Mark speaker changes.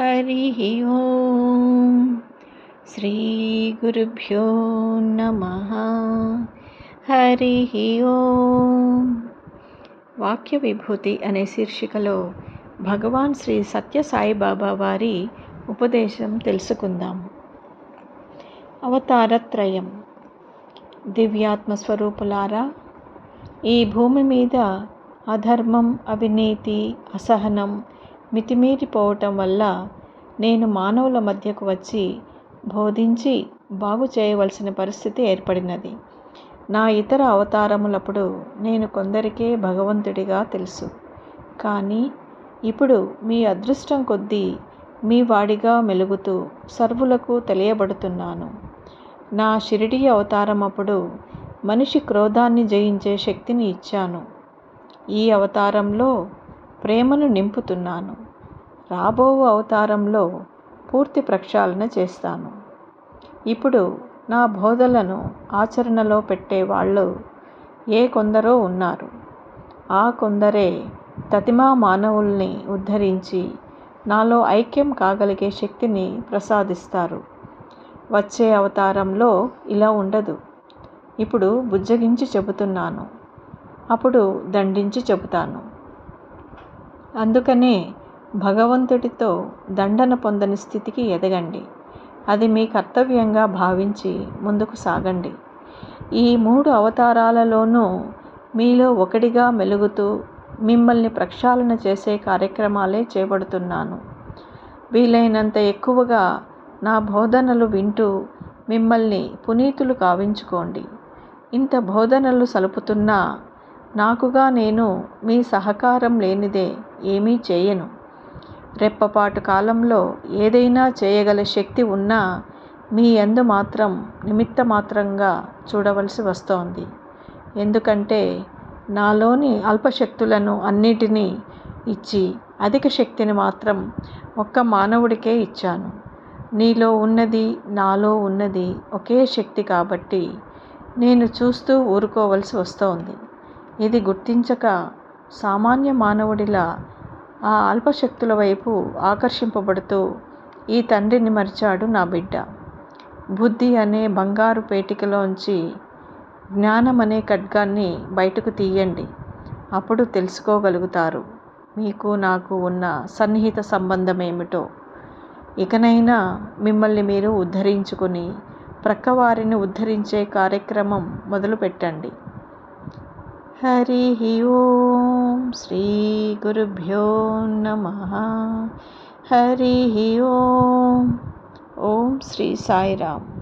Speaker 1: హరి ఓం శ్రీ గురుభ్యో నమ హరి ఓం వాక్య విభూతి అనే శీర్షికలో భగవాన్ శ్రీ సత్య సాయిబాబా వారి ఉపదేశం తెలుసుకుందాం. అవతారత్రయం. దివ్యాత్మ స్వరూపులారా ఈ భూమి మీద అధర్మం అవినీతి అసహనం మితిమీరిపోవటం వల్ల నేను మానవుల మధ్యకు వచ్చి బోధించి బాగు చేయవలసిన పరిస్థితి ఏర్పడినది. నా ఇతర అవతారములప్పుడు నేను కొందరికే భగవంతుడిగా తెలుసు. కానీ ఇప్పుడు మీ అదృష్టం కొద్దీ మీ వాడిగా మెలుగుతూ సర్వులకు తెలియబడుతున్నాను. నా షిరిడి అవతారం అప్పుడు మనిషి క్రోధాన్ని జయించే శక్తిని ఇచ్చాను. ఈ అవతారంలో ప్రేమను నింపుతున్నాను. రాబో అవతారంలో పూర్తి ప్రక్షాళన చేస్తాను. ఇప్పుడు నా బోధలను ఆచరణలో పెట్టేవాళ్ళు ఏ కొందరో ఉన్నారు. ఆ కొందరే తతిమా మానవుల్ని ఉద్ధరించి నాలో ఐక్యం కాగలిగే శక్తిని ప్రసాదిస్తారు. వచ్చే అవతారంలో ఇలా ఉండదు. ఇప్పుడు బుజ్జగించి చెబుతున్నాను. అప్పుడు దండించి చెబుతాను. అందుకనే భగవంతుడితో దండన పొందని స్థితికి ఎదగండి. అది మీ కర్తవ్యంగా భావించి ముందుకు సాగండి. ఈ మూడు అవతారాలలోనూ మీలో ఒకటిగా మెలుగుతూ మిమ్మల్ని ప్రక్షాళన చేసే కార్యక్రమాలే చేపడుతున్నాను. వీలైనంత ఎక్కువగా నా బోధనలు వింటూ మిమ్మల్ని పునీతులు కావించుకోండి. ఇంత బోధనలు సలుపుతున్నా నాకుగా నేను మీ సహకారం లేనిదే ఏమీ చేయను. రెప్పపాటు కాలంలో ఏదైనా చేయగల శక్తి ఉన్నా మీ ఎందు మాత్రం నిమిత్త మాత్రంగా చూడవలసి వస్తోంది. ఎందుకంటే నాలోని అల్పశక్తులను అన్నిటినీ ఇచ్చి అధిక శక్తిని మాత్రం ఒక్క మానవుడికే ఇచ్చాను. నీలో ఉన్నది నాలో ఉన్నది ఒకే శక్తి కాబట్టి నేను చూస్తూ ఊరుకోవలసి వస్తోంది. ఇది గుర్తించక సామాన్య మానవుడిలా ఆ అల్పశక్తుల వైపు ఆకర్షింపబడుతూ ఈ తండ్రిని మరిచాడు నా బిడ్డ. బుద్ధి అనే బంగారు పేటికలోంచి జ్ఞానం అనే ఖడ్గాన్ని బయటకు తీయండి. అప్పుడు తెలుసుకోగలుగుతారు. మీకు నాకు ఉన్న సన్నిహిత సంబంధం ఏమిటో ఇకనైనా మిమ్మల్ని మీరు ఉద్ధరించుకొని ప్రక్కవారిని ఉద్ధరించే కార్యక్రమం మొదలుపెట్టండి. హరి ఓం శ్రీ గురుభ్యో నమ హరి ఓం ఓం శ్రీ సాయిరామ్